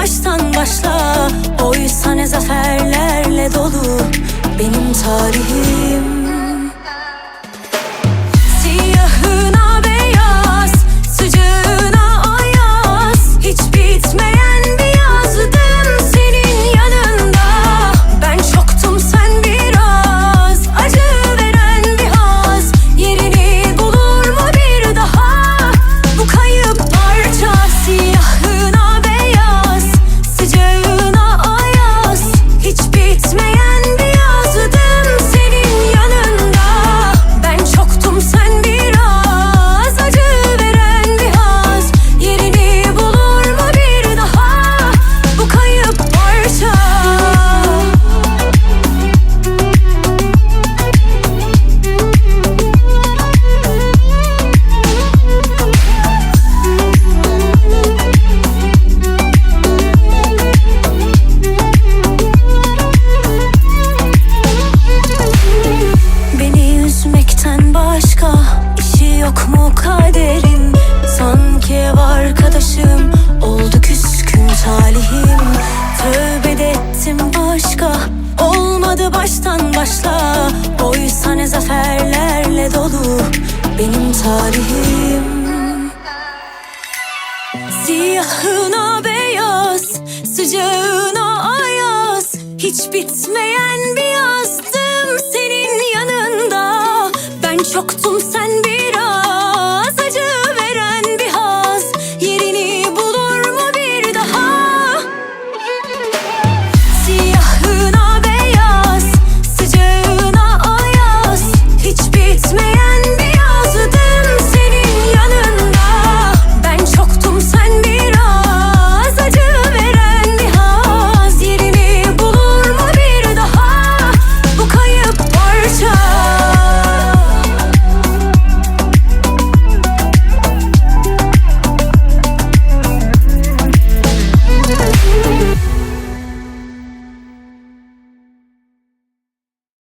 baştan başla Oysa ne zaferlerle dolu benim tarihim. aşka Olmadı baştan başla. Oysa ne zaferlerle dolu Benim tarihim. Siyahına beyaz Sıcağına ayaz. Hiç bitmeyen bir yazdım Senin yanında. Ben çoktum sen biraz